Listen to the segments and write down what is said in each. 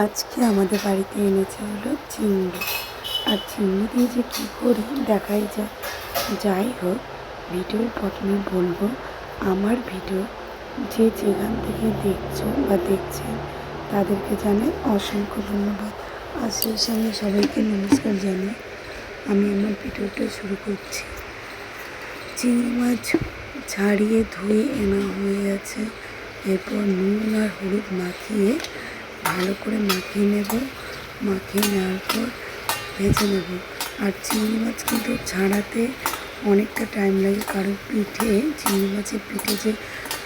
আজকে আমাদের বাড়িতে এনেছে হলো চিংড়ি। আর চিংড়ি দিয়ে যে কী করি দেখাই যাক। যাই হোক, ভিডিওর প্রথমে বলব, আমার ভিডিও যে যেখান থেকে দেখছ বা দেখছেন, তাদেরকে জানাই অসংখ্য ধন্যবাদ। আর সেই সঙ্গে সবাইকে নমস্কার জানাই আমি আমার ভিডিওটা শুরু করছি। চিংড়ি মাছ ছাড়িয়ে ধুয়ে এনা হয়ে গেছে এরপর নুন আর হলুদ মাখিয়ে ভালো করে মাখিয়ে নেব। মাখিয়ে নেওয়ার পর ভেজে নেব। আর চিংড়ি মাছ কিন্তু ছাড়াতে অনেকটা টাইম লাগে, কারণ পিঠে, চিংড়ি মাছের পিঠে যে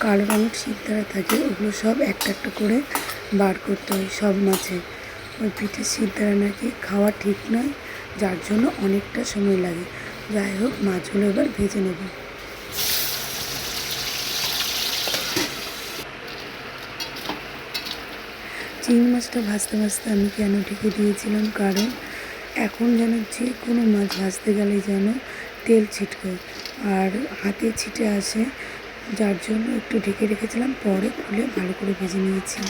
কালো রঙের সিদ্ধারা থাকে, ওগুলো সব একটা একটা করে বার করতে হয় সব মাছের ওই পিঠের সিদ্ধারা নাকি খাওয়া ঠিক নয়, যার জন্য অনেকটা সময় লাগে। যাই হোক, মাছগুলো এবার ভেজে নেব। চিংড়ি মাছটা ভাজতে ভাজতে আমি কেন ঢেকে দিয়েছিলাম? কারণ এখন যেন যে কোনো মাছ ভাজতে গেলে যেন তেল ছিটকায় আর হাতে ছিটে আসে, যার জন্য একটু ঢেকে রেখেছিলাম, পরে খুলে ভালো করে ভেজে নিয়েছি।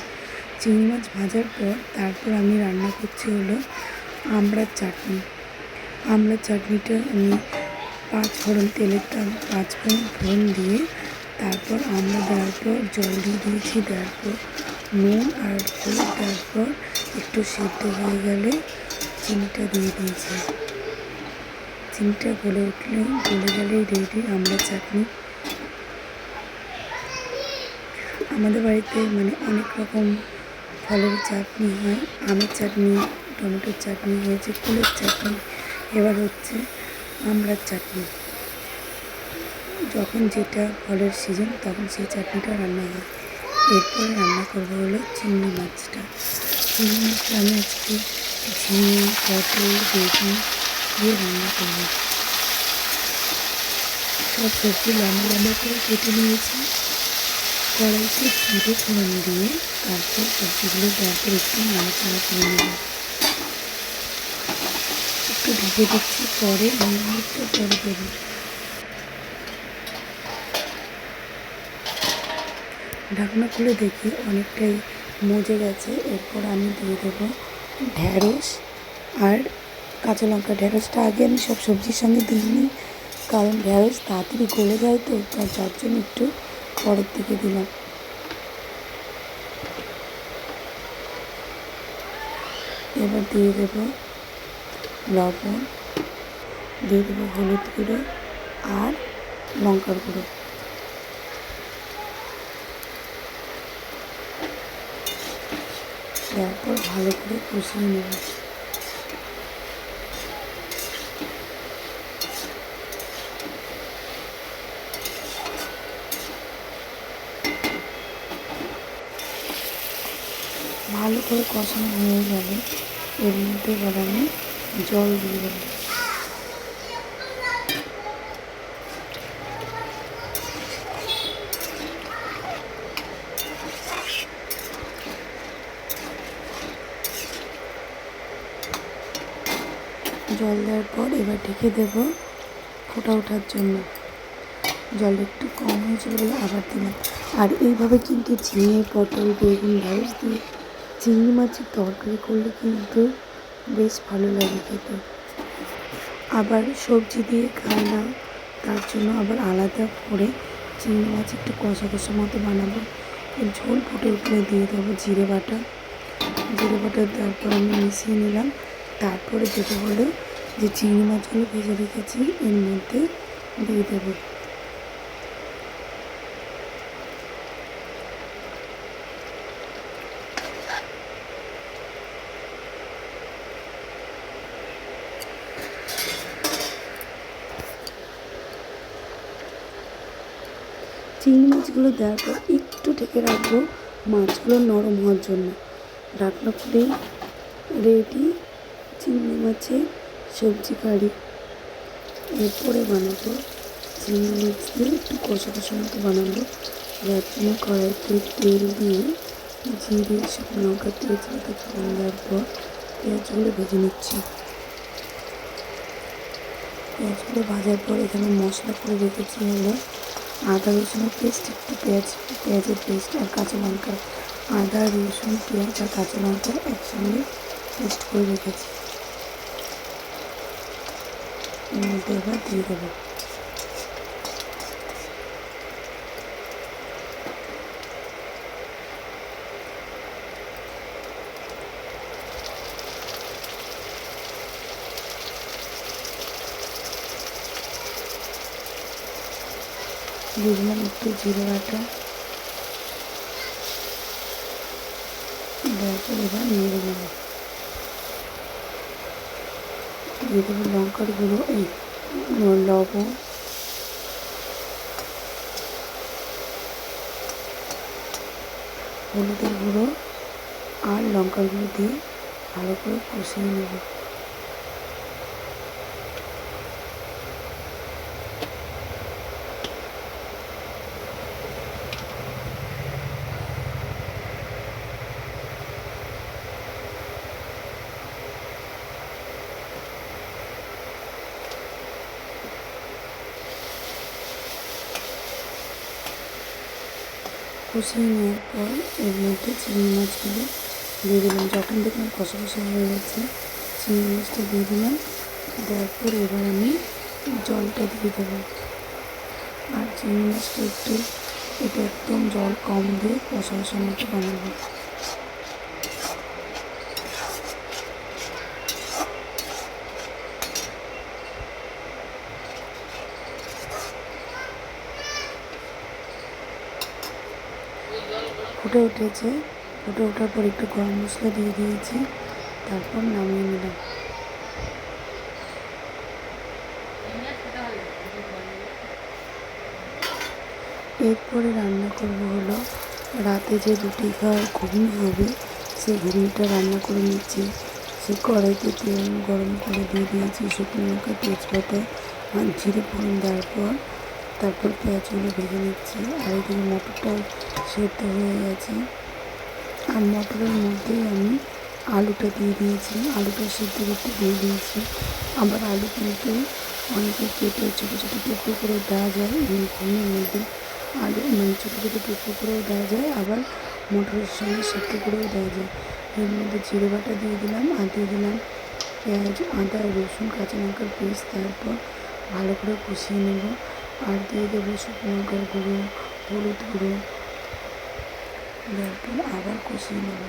চিংড়ি মাছ ভাজার পর তারপর আমি রান্না করছি হলো আমড়ার চাটনি। আমড়ার চাটনিটা আমি পাঁচ ফোড়ন তেলের পাঁচ ফোড়ন ফোড়ন দিয়ে তারপর আমরা দেওয়ার পর জল দিয়ে দিয়েছি দেওয়ার পর নুন আর হলুদ, তারপর একটু সেদ্ধ হয়ে গেলে চিনিটা দিয়ে দিয়েছি। চিনিটা গলে উঠলে, গলে গেলেই রেডি আমরা চাটনি। আমাদের বাড়িতে মানে অনেক রকম ফলের চাটনি হয়। আমের চাটনি, টমেটোর চাটনি হয়েছে, ফুলের চাটনি। এবার হচ্ছে আমড়ার চাটনি। যখন যেটা ফলের সিজন তখন সেই চাটনিটা রান্না হয়। এরপরে রান্না করব হলো চিংড়ি মাছটা। চিংড়ি মাছটা আমি আজকে ঝিঙে, পটল, বেগুন দিয়ে রান্না করব। সব সবজি লম্বা লম্বা করে কেটে নিয়েছি। কড়াইতে জিরে ফোড়ন দিয়ে তারপর সবজিগুলো দেওয়ার পর একটু নাড়াচাড়া করে নেব। একটু ঢেকে দিচ্ছি, পরে মিনিটটা পরে দেবো। ঢাকনা খুলে দেখি, অনেকটাই মজে গেছে। এরপর আমি দিয়ে দেবো ঢ্যাঁড়স আর কাঁচা লঙ্কা। ঢ্যাঁড়সটা আগে আমি সব সবজির সঙ্গে দিইনি, কারণ ঢ্যাঁড়স তাড়াতাড়ি গলে যায় তো তার যার জন্য একটু পরের দিকে দিলাম। এবার দিয়ে দেবো লবণ, দিয়ে দেবো হলুদ গুঁড়ো আর লঙ্কার গুঁড়ো। তারপর ভালো করে কষিয়ে নেব। ভালো করে কষানো হয়ে গেলে এর মধ্যে এবার জল দিয়ে দেবো। জল দেওয়ার পর এবার ঢেকে দেব ফোটা ওঠার জন্য। জল একটু কম হয়েছে বলে আবার দিলাম। আর এইভাবে কিন্তু ঝিঙে, পটল, বেগুন ঢ্যাঁড়স দিয়ে চিংড়ি মাছের তরকারি করলে কিন্তু বেশ ভালো লাগে খেতে। আবার সবজি দিয়ে খায় না, তার জন্য আবার আলাদা করে চিংড়ি মাছ একটু কষা কষা মতো বানাবো। ঝোল ফুটে উঠলে দিয়ে দেবো জিরে বাটা। জিরে বাটা দেওয়ার পর আমি মিশিয়ে নিলাম। তারপরে যেটা হলো যে চিংড়ি মাছগুলো ভেজে রেখেছি, এর মধ্যে দিয়ে দেবো। চিংড়ি মাছগুলো দেওয়ার পর একটু ঢেকে রাখব মাছগুলো নরম হওয়ার জন্য। ঢাকনা খুলে রেডি চিংড়ি মাছের সবজি কারি এরপরে বানাবো চিংড়ি মাছ দিয়ে একটু কষা কষা মতো বানাবো। জন্য কড়াইতে তেল দিয়ে জিরে, শুকনো লঙ্কা, তেজপাতা, ফোড়ন দেওয়ার পর পেঁয়াজগুলো ভেজে নিচ্ছি। পেঁয়াজগুলো ভাজার পর এখানে মশলা করে রেখেছি হলো আদা রসুনের পেস্ট একটু পেঁয়াজ, পেঁয়াজের পেস্ট আর কাঁচা লঙ্কা। আদা, রসুন, পেঁয়াজ আর কাঁচা লঙ্কা একসঙ্গে পেস্ট করে রেখেছি। মধ্যে এবার দিয়ে দেবো দিলাম একটু জিরে বাটা এবার নেড়ে নেব দিয়ে লঙ্কার গুঁড়ো, এই লবণ। হলুদের গুঁড়ো আর লঙ্কার গুঁড়ো দিয়ে ভালো করে কষিয়ে নেব। কষিয়ে নেওয়ার পর এর মধ্যে চিংড়ি মাছগুলো দিয়ে দিলাম। যখন দেখলাম কষা কষা হয়ে গেছে, চিংড়ি মাছটা দিয়ে দিলাম। দেওয়ার পর এবার আমি জলটা দিয়ে দেবো। আর চিংড়ি মাছটা একটু, এটা একদম জল কম দিয়ে কষা কষার মতো বানাবো। ফুটে উঠেছে। ফুটে ওঠার পর একটু গরম মশলা দিয়ে দিয়েছি, তারপর নামিয়ে নিলাম। এরপরে রান্না করব হলো, রাতে যে রুটি খাওয়ার ঘুগনি হবে সেই ঘুগনিটা রান্না করে নিচ্ছি। সে কড়াইতে তেল গরম করে দিয়ে দিয়েছি শুকনো লঙ্কা, তেজপাতা, আর জিরে ফোড়ন দেওয়ার পর তারপর পেঁয়াজগুলো ভেজে নিচ্ছি। আর এদিকে মটরটাও সেদ্ধ হয়ে গেছে। আর মটরের মধ্যেই আমি আলুটা দিয়ে দিয়েছি। আলুটা সেদ্ধ করতে দিয়ে দিয়েছি। আবার আলু কিন্তু অনেকে কেটে ছোটো ছোটো টুকরো করে দেওয়া যায় ঘুমের মধ্যে আলু মানে ছোটো ছোটো টুকরো করেও দেওয়া যায়, আবার মটরের সঙ্গে সেদ্ধ করেও দেওয়া যায়। এর মধ্যে জিরে বাটা দিয়ে দিলাম, আর দিয়ে দিলাম পেঁয়াজ, আদা, রসুন কাঁচা লঙ্কার পেস্ট, তারপর ভালো করে কষিয়ে নেব। আর দিয়ে দেবো শুকনো লঙ্কার গুঁড়ো হলুদ গুঁড়ো পর আবার কষিয়ে নেব।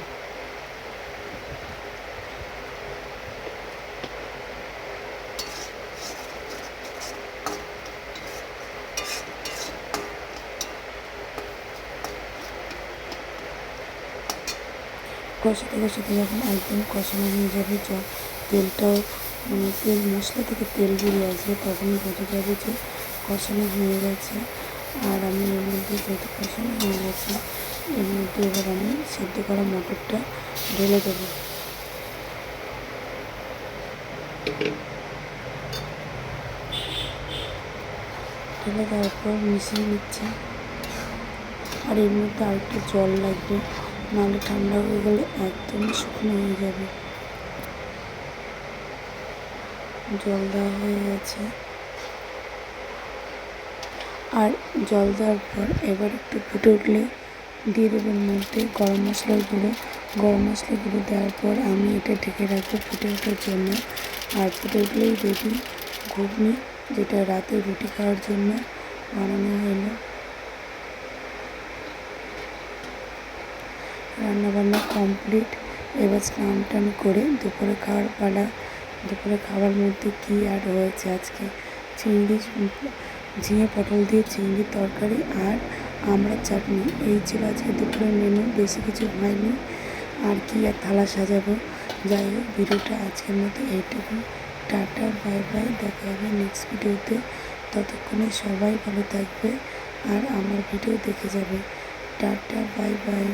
কষাতে কষাতে যখন একদম কষানো হয়ে যাবে তেলটাও মানে তেল মশলা থেকে তেল বেরিয়ে আসবে, তখনই বোঝা যাবে যে কষানো হয়ে গেছে। আর আমি এর মধ্যে যেহেতু কষানো হয়ে গেছে, এর মধ্যে এবার আমি সেদ্ধ করা মটরটা ঢেলে দেবো। ঢেলে দেওয়ার পর মিশিয়ে নিচ্ছে। আর এর মধ্যে আরেকটু জল লাগবে, নাহলে ঠান্ডা হয়ে গেলে একদমই শুকনো হয়ে যাবে। জল দেওয়া হয়ে গেছে। আর জল দেওয়ার পর এবার একটু ফুটে উঠলে দিয়ে দেবেন মধ্যে গরম মশলার গুঁড়ো গরম মশলা গুঁড়ো দেওয়ার পর আমি এটা ঢেকে রাখব ফুটে ওঠার জন্য। আর ফুটে উঠলেই রেডি ঘুগনি, যেটা রাতে রুটি খাওয়ার জন্য বানানো হলো। রান্নাবান্না কমপ্লিট। এবার স্নান টান করে দুপুরে খাওয়ার পালা, দুপুরে খাওয়ার মধ্যে কী আর হয়েছে আজকে? চিংড়ি ঝিঙে পটল দিয়ে চিংড়ির তরকারি আর আমরা চাটনি। এই ছিল আজকে দুপুরের মেনু বেশি কিছু হয়নি। আর কি আর থালা সাজাবো? যাই হোক, ভিডিওটা আজকের মতো এইটুকু টাটা, বাই বাই। দেখা হবে নেক্সট ভিডিওতে। ততক্ষণে সবাই ভালো থাকবে আর আমার ভিডিও দেখে যাবে। Tata, bye bye.